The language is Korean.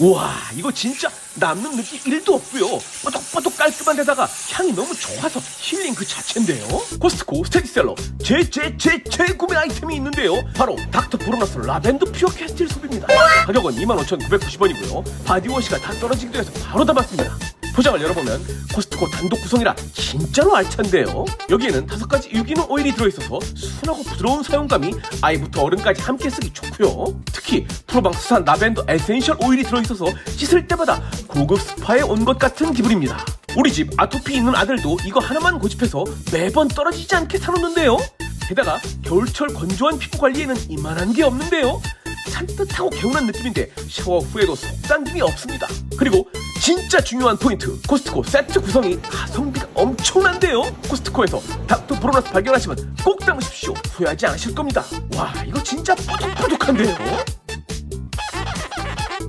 우와 이거 진짜 남는 느낌 1도 없고요. 뽀독뽀독 깔끔한 데다가 향이 너무 좋아서 힐링 그 자체인데요. 코스트코 스테디셀러 제 제제 재구매 아이템이 있는데요. 바로 닥터 브로너스 라벤더 퓨어 캐스틸 소비입니다. 가격은 25,990원이고요. 바디워시가 다 떨어지기도 해서 바로 담았습니다 포장을 열어보면 코스트코 단독 구성이라 진짜로 알찬데요. 여기에는 다섯 가지 유기농 오일이 들어있어서 순하고 부드러운 사용감이 아이부터 어른까지 함께 쓰기 좋고요. 특히 프로방스산 라벤더 에센셜 오일이 들어있어서 씻을 때마다 고급 스파에 온 것 같은 기분입니다. 우리 집 아토피 있는 아들도 이거 하나만 고집해서 매번 떨어지지 않게 사놓는데요. 게다가 겨울철 건조한 피부 관리에는 이만한 게 없는데요. 산뜻하고 개운한 느낌인데 샤워 후에도 속당김이 없습니다. 그리고 진짜 중요한 포인트 코스트코 세트 구성이 가성비가 엄청난데요. 코스트코에서 닥터 브로너스 발견하시면 꼭 담으십시오. 후회하지 않으실 겁니다. 와 이거 진짜 뽀득뽀득한데요.